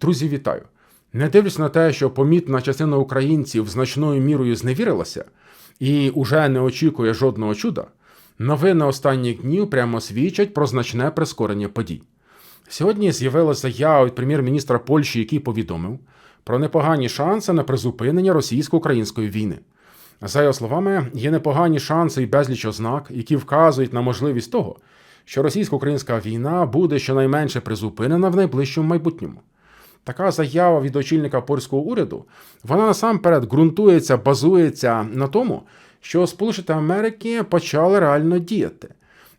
Друзі, вітаю! Не дивлячись на те, що помітна частина українців значною мірою зневірилася і уже не очікує жодного чуда, новини останніх днів прямо свідчать про значне прискорення подій. Сьогодні з'явилася заява від прем'єр-міністра Польщі, який повідомив про непогані шанси на призупинення російсько-української війни. За його словами, є непогані шанси і безліч ознак, які вказують на можливість того, що російсько-українська війна буде щонайменше призупинена в найближчому майбутньому. Така заява від очільника польського уряду, вона насамперед ґрунтується, базується на тому, що Сполучені Америки почали реально діяти.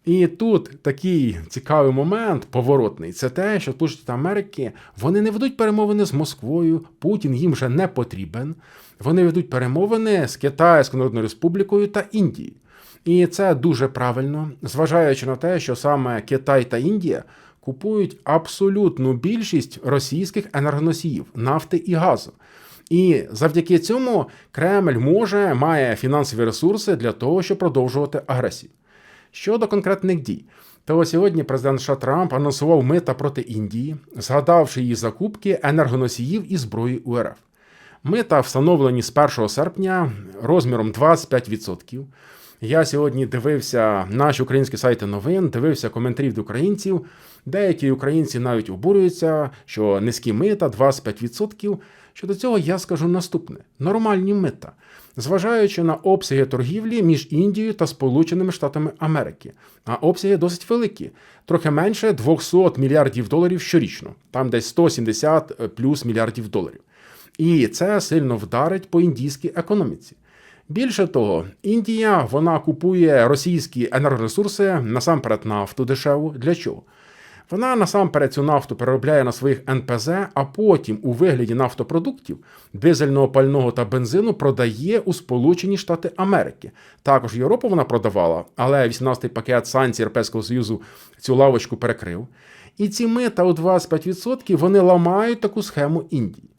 І тут такий цікавий момент, поворотний, це те, що Сполучені Америки вони не ведуть перемовини з Москвою, Путін їм вже не потрібен. Вони ведуть перемовини з Китайською Народною Республікою та Індією. І це дуже правильно, зважаючи на те, що саме Китай та Індія купують абсолютну більшість російських енергоносіїв нафти і газу. І завдяки цьому Кремль може має фінансові ресурси для того, щоб продовжувати агресію. Щодо конкретних дій, то сьогодні президент США Трамп анонсував мита проти Індії, згадавши її закупки енергоносіїв і зброї УРФ. Мита встановлені з 1 серпня розміром 25%. Я сьогодні дивився наші українські сайти новин, дивився коментарів від українців. Деякі українці навіть обурюються, що низькі мита 25%. Щодо цього я скажу наступне: нормальні мита, зважаючи на обсяги торгівлі між Індією та Сполученими Штатами Америки. А обсяги досить великі, трохи менше 200 мільярдів доларів щорічно, там десь 170 плюс мільярдів доларів. І це сильно вдарить по індійській економіці. Більше того, Індія вона купує російські енергоресурси насамперед нафту дешеву. Для чого? Вона насамперед цю нафту переробляє на своїх НПЗ, а потім у вигляді нафтопродуктів, дизельного пального та бензину продає у Сполучені Штати Америки. Також Європу вона продавала, але 18-й пакет санкцій Європейського Союзу цю лавочку перекрив. І ці мита у 25% вони ламають таку схему Індії.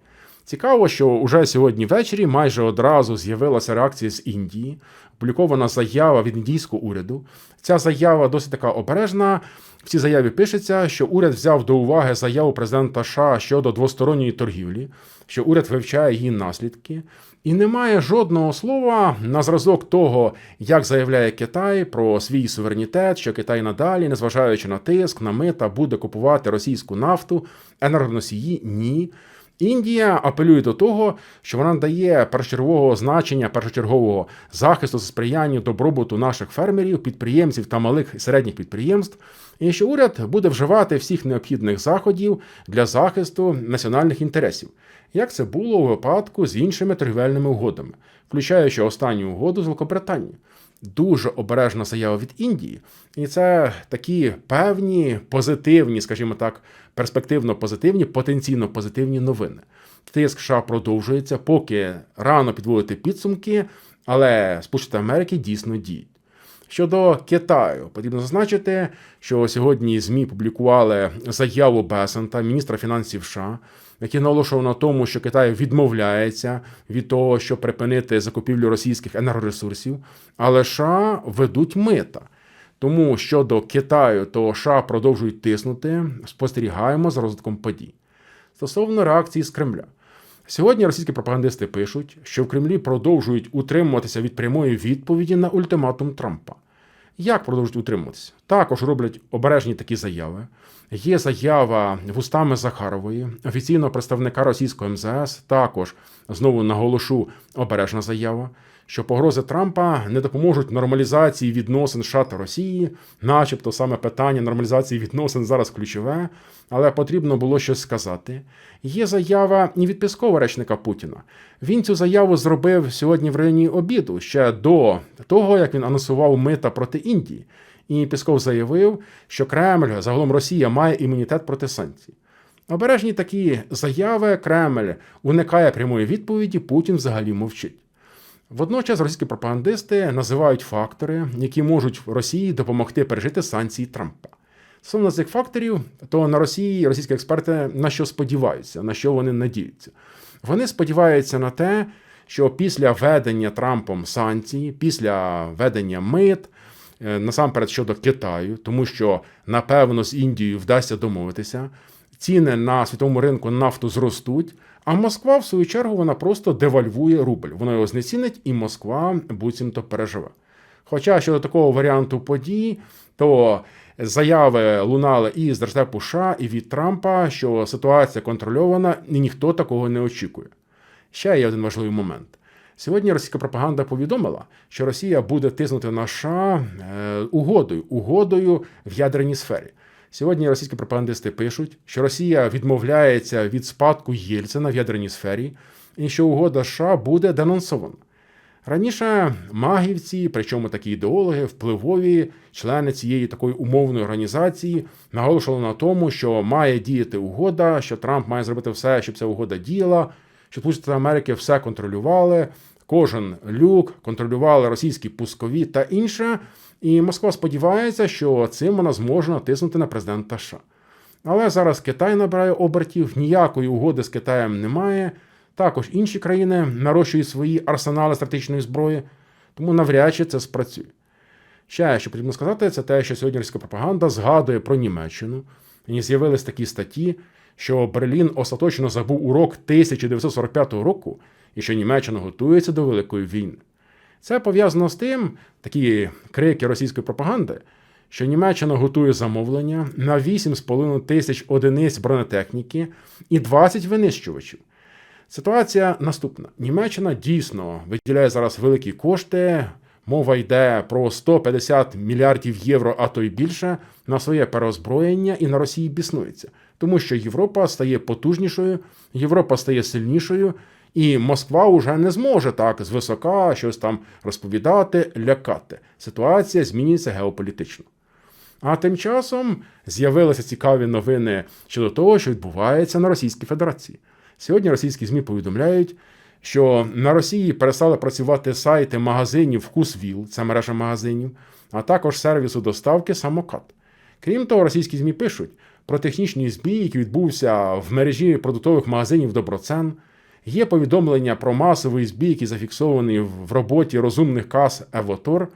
Цікаво, що уже сьогодні ввечері майже одразу з'явилася реакція з Індії, опублікована заява від індійського уряду. Ця заява досить така обережна. В цій заяві пишеться, що уряд взяв до уваги заяву президента США щодо двосторонньої торгівлі, що уряд вивчає її наслідки, і немає жодного слова на зразок того, як заявляє Китай про свій суверенітет, що Китай надалі, незважаючи на тиск, на мита, буде купувати російську нафту, енергоносії ні. Індія апелює до того, що вона дає першочергового значення, першочергового захисту сприяння добробуту наших фермерів, підприємців та малих і середніх підприємств, і що уряд буде вживати всіх необхідних заходів для захисту національних інтересів, як це було у випадку з іншими торгівельними угодами, включаючи останню угоду з Великобританією дуже обережна заява від Індії, і це такі певні позитивні, скажімо так, перспективно позитивні, потенційно позитивні новини. Тиск США продовжується, поки рано підводити підсумки, але Сполучені Америки дійсно діють. Щодо Китаю, потрібно зазначити, що сьогодні ЗМІ публікували заяву Бесента, міністра фінансів США, який наголошував на тому, що Китай відмовляється від того, щоб припинити закупівлю російських енергоресурсів, але США ведуть мита. Тому щодо Китаю, то США продовжують тиснути, спостерігаємо за розвитком подій. Стосовно реакції з Кремля. Сьогодні російські пропагандисти пишуть, що в Кремлі продовжують утримуватися від прямої відповіді на ультиматум Трампа. Як продовжують утримуватися? Також роблять обережні такі заяви. Є заява вустами Захарової, офіційного представника російського МЗС. Також знову наголошу обережна заява що погрози Трампа не допоможуть нормалізації відносин США та Росії, начебто саме питання нормалізації відносин зараз ключове, але потрібно було щось сказати. Є заява і від Піскова речника Путіна. Він цю заяву зробив сьогодні в районі обіду ще до того, як він анонсував мита проти Індії. І Пісков заявив, що Кремль, загалом Росія, має імунітет проти санкцій. Обережні такі заяви Кремль уникає прямої відповіді, Путін взагалі мовчить. Водночас російські пропагандисти називають фактори, які можуть Росії допомогти пережити санкції Трампа. Стосовно цих факторів, то на Росії російські експерти на що сподіваються, на що вони надіються. Вони сподіваються на те, що після введення Трампом санкцій, після введення мит, е, насамперед щодо Китаю, тому що напевно з Індією вдасться домовитися. ціни на світовому ринку нафту зростуть. А Москва, в свою чергу, вона просто девальвує рубль. Вона його знецінить, і Москва буцімто переживе. Хоча щодо такого варіанту подій, то заяви лунали і з Держдепу США, і від Трампа, що ситуація контрольована, і ніхто такого не очікує. Ще є один важливий момент. Сьогодні російська пропаганда повідомила, що Росія буде тиснути на США е, угодою, угодою в ядерній сфері. Сьогодні російські пропагандисти пишуть, що Росія відмовляється від спадку Єльцина в ядерній сфері, і що угода США буде денонсована. Раніше магівці, причому такі ідеологи, впливові члени цієї такої умовної організації, наголошували на тому, що має діяти угода, що Трамп має зробити все, щоб ця угода діяла, що Сполучені Америки все контролювали, кожен люк контролювали російські пускові та інше. І Москва сподівається, що цим вона зможе натиснути на президента США. Але зараз Китай набирає обертів, ніякої угоди з Китаєм немає. Також інші країни нарощують свої арсенали стратегічної зброї, тому навряд чи це спрацює. Ще що потрібно сказати, це те, що сьогодні російська пропаганда згадує про Німеччину. І з'явились такі статті, що Берлін остаточно забув урок 1945 року і що Німеччина готується до Великої війни. Це пов'язано з тим, такі крики російської пропаганди, що Німеччина готує замовлення на 8,5 тисяч одиниць бронетехніки і 20 винищувачів. Ситуація наступна: Німеччина дійсно виділяє зараз великі кошти. Мова йде про 150 мільярдів євро, а то й більше, на своє переозброєння і на Росії біснується, тому що Європа стає потужнішою, Європа стає сильнішою, і Москва вже не зможе так звисока щось там розповідати, лякати. Ситуація змінюється геополітично. А тим часом з'явилися цікаві новини щодо того, що відбувається на Російській Федерації. Сьогодні російські ЗМІ повідомляють, що на Росії перестали працювати сайти магазинів Вкусвіл, це мережа магазинів, а також сервісу доставки самокат. Крім того, російські ЗМІ пишуть про технічний збій, який відбувся в мережі продуктових магазинів Доброцен. Є повідомлення про масовий збій, який зафіксований в роботі розумних кас Евотор.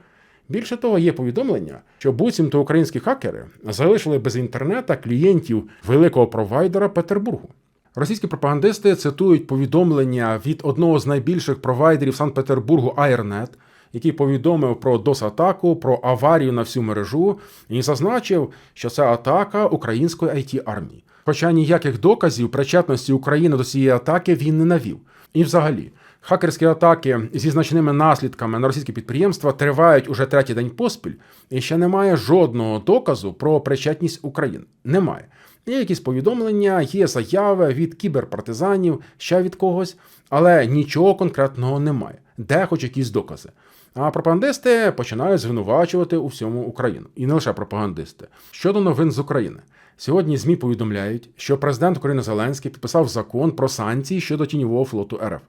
Більше того, є повідомлення, що буцімто українські хакери залишили без інтернета клієнтів великого провайдера Петербургу. Російські пропагандисти цитують повідомлення від одного з найбільших провайдерів Санкт-Петербургу Airnet, який повідомив про DOS-атаку, про аварію на всю мережу, і зазначив, що це атака української it армії. Хоча ніяких доказів причетності України до цієї атаки він не навів. І взагалі, хакерські атаки зі значними наслідками на російські підприємства тривають уже третій день поспіль, і ще немає жодного доказу про причетність України. Немає. Є якісь повідомлення, є заяви від кіберпартизанів, ще від когось, але нічого конкретного немає. Де хоч якісь докази. А пропагандисти починають звинувачувати у всьому Україну. І не лише пропагандисти. Щодо новин з України. Сьогодні ЗМІ повідомляють, що президент України Зеленський підписав закон про санкції щодо тіньового флоту РФ.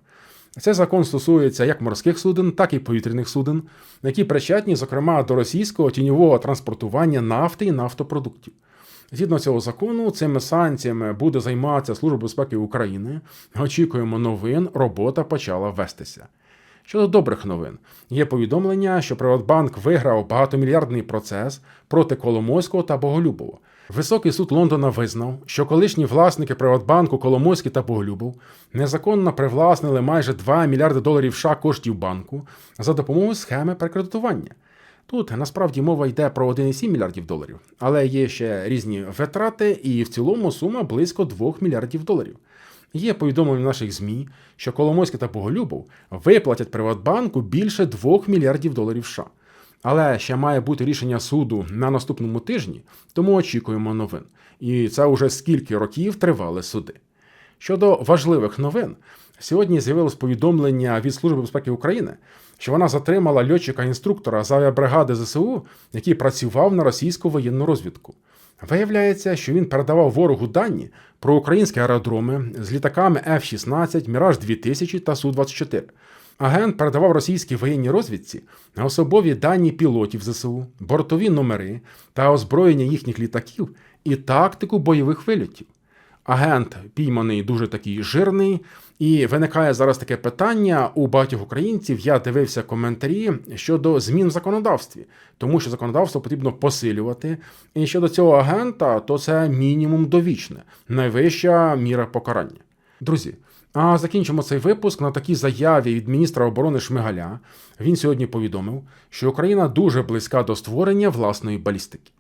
Цей закон стосується як морських суден, так і повітряних суден, які причетні, зокрема, до російського тіньового транспортування нафти і нафтопродуктів. Згідно цього закону, цими санкціями буде займатися Служба безпеки України. Очікуємо новин, робота почала вестися. Щодо добрих новин, є повідомлення, що Приватбанк виграв багатомільярдний процес проти Коломойського та Боголюбова. Високий суд Лондона визнав, що колишні власники Приватбанку Коломойський та Боголюбов незаконно привласнили майже 2 мільярди доларів США коштів банку за допомогою схеми перекредитування. Тут насправді мова йде про 1,7 мільярдів доларів, але є ще різні витрати, і в цілому сума близько 2 мільярдів доларів. Є повідомлення наших ЗМІ, що Коломойський та Боголюбов виплатять Приватбанку більше 2 мільярдів доларів США. Але ще має бути рішення суду на наступному тижні, тому очікуємо новин. І це вже скільки років тривали суди. Щодо важливих новин, сьогодні з'явилось повідомлення від Служби безпеки України, що вона затримала льотчика-інструктора з авіабригади ЗСУ, який працював на російську воєнну розвідку. Виявляється, що він передавав ворогу дані про українські аеродроми з літаками F-16, Міраж 2000 та Су-24. Агент передавав російській воєнній розвідці особові дані пілотів ЗСУ, бортові номери та озброєння їхніх літаків і тактику бойових вильотів. агент пійманий дуже такий жирний. І виникає зараз таке питання у багатьох українців. Я дивився коментарі щодо змін в законодавстві, тому що законодавство потрібно посилювати. І щодо цього агента, то це мінімум довічне, найвища міра покарання. Друзі, а закінчимо цей випуск на такій заяві від міністра оборони Шмигаля. Він сьогодні повідомив, що Україна дуже близька до створення власної балістики.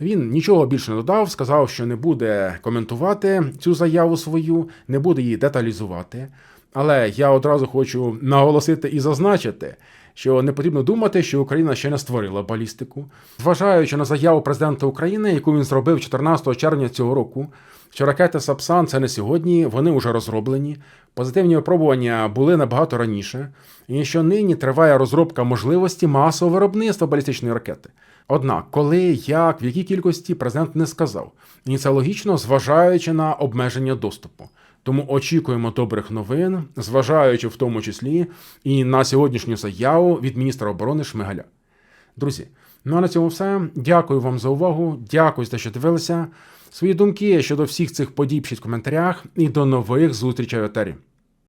Він нічого більше не додав, сказав, що не буде коментувати цю заяву свою, не буде її деталізувати. Але я одразу хочу наголосити і зазначити, що не потрібно думати, що Україна ще не створила балістику. Зважаючи на заяву президента України, яку він зробив 14 червня цього року, що ракети Сапсан це не сьогодні, вони вже розроблені. Позитивні випробування були набагато раніше, і що нині триває розробка можливості масового виробництва балістичної ракети. Однак, коли, як, в якій кількості президент не сказав, і це логічно, зважаючи на обмеження доступу. Тому очікуємо добрих новин, зважаючи в тому числі і на сьогоднішню заяву від міністра оборони Шмигаля. Друзі, ну а на цьому все. Дякую вам за увагу. Дякую за те, що дивилися. Свої думки щодо всіх цих подій пишіть в коментарях і до нових зустрічей в етері.